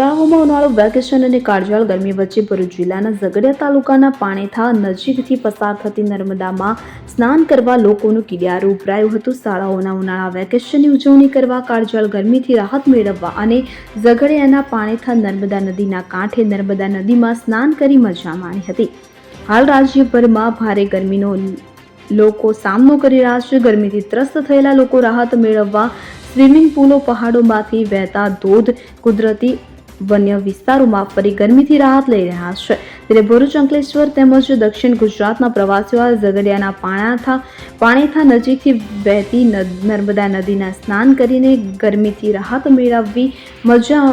શાળાઓમાં ઉનાળુ, વેકેશન અને કાળજાળ ગરમી વચ્ચે ભરૂચ જિલ્લાના ઝઘડિયા તાલુકાના પાણેથા નજીકથી પસાર થતી નર્મદામાં સ્નાન કરવા લોકોનું કિડિયારું ઉભરાયું હતું. શાળાઓના ઉનાળા, વેકેશનની ઉજવણી કરવા કાળજાળ ગરમીથી રાહત મેળવવા અને ઝઘડિયાના પાણેથા નર્મદા નદીના કાંઠે નર્મદા નદીમાં સ્નાન કરી મજા માણી હતી. હાલ રાજ્યભરમાં ભારે ગરમીનો લોકો સામનો કરી રહ્યા છે. ગરમીથી ત્રસ્ત થયેલા લોકો રાહત મેળવવા સ્વિમિંગ પુલો, પહાડોમાંથી વહેતા ધોધ, કુદરતી વન્ય વિસ્તારોમાં ફરી ગરમીથી રાહત લઈ રહ્યા છે. ત્યારે ભરૂચ, અંકલેશ્વર તેમજ દક્ષિણ ગુજરાતના પ્રવાસીઓ ઝઘડિયાના પાણાથા, પાણીથા નજીકથી વહેતી નર્મદા નદીના સ્નાન કરીને ગરમીથી રાહત મેળવવી મજા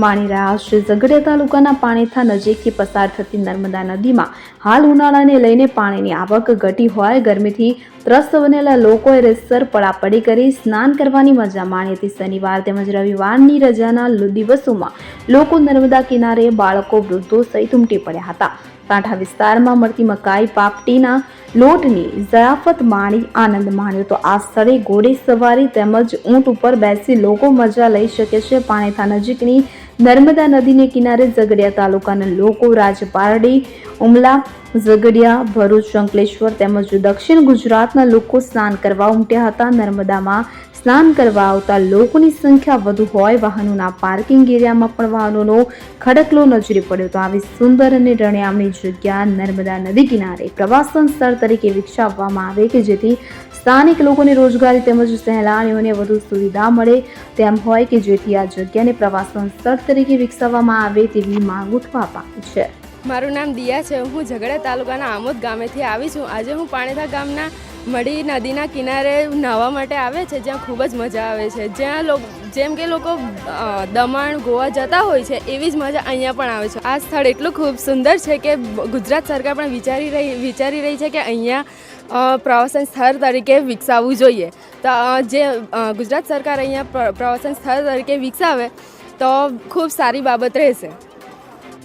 માણી રહ્યા છે ઝઘડિયા તાલુકાના પાણીથા નજીકથી પસાર થતી નર્મદા નદીમાં હાલ ઉનાળાને લઈને પાણીની આવક ઘટી હોય ગરમીથી ત્રસ્ત બનેલા લોકોએ રેસર પડાપડી કરી સ્નાન કરવાની મજા માણી હતી. શનિવાર તેમજ રવિવારની રજાના દિવસોમાં લોકો નર્મદા કિનારે બાળકો, વૃદ્ધો સહિત ઉમટી પડ્યા હતા. કાંઠા વિસ્તારમાં મળતી મકાઈ પાપટીના લોટની ઝરાફત માણી આનંદ માણ્યો તો આ સ્થળે ઘોડે સવારી તેમજ ઊંટ ઉપર બેસી લોકો મજા લઈ શકે છે. પાણીથા નજીકની નર્મદા નદીને કિનારે ઝઘડિયા તાલુકાના લોકો રાજપારડી ઉમલા ઝઘડિયા, ભરૂચ, શંકલેશ્વર તેમજ દક્ષિણ ગુજરાતના લોકો સ્નાન કરવા ઉમટ્યા હતા. નર્મદામાં સ્નાન કરવા આવતા લોકોની સંખ્યા વધુ હોય વાહનોના પાર્કિંગ એરિયામાં પણ વાહનોનો ખડકલો નજરે પડ્યો તો આવી સુંદર અને રણિયામણી જગ્યા નર્મદા નદી કિનારે પ્રવાસન સ્થળ તરીકે વિકસાવવામાં આવે કે જેથી સ્થાનિક લોકોને રોજગારી તેમજ સહેલાણીઓને વધુ સુવિધા મળે તેમ હોય કે જેથી આ જગ્યાને પ્રવાસન સ્થળ તરીકે વિકસાવવામાં આવે તેવી માંગ ઉઠવા પામી છે. મારું નામ દિયા છે. હું ઝઘડા તાલુકાના આમોદ ગામેથી આવી છું. આજે હું પાણીથા ગામના મડી નદીના કિનારે નાહવા માટે આવે છે, જ્યાં ખૂબ જ મજા આવે છે. જ્યાં લોકો, જેમ કે લોકો દમણ, ગોવા જતા હોય છે, એવી જ મજા અહીંયા પણ આવે છે. આ સ્થળ એટલું ખૂબ સુંદર છે કે ગુજરાત સરકાર પણ વિચારી રહી વિચારી રહી છે કે અહીંયા પ્રવાસન સ્થળ તરીકે વિકસાવવું જોઈએ. તો જે ગુજરાત સરકાર અહીંયા પ્રવાસન સ્થળ તરીકે વિકસાવે, તો ખૂબ સારી બાબત રહેશે.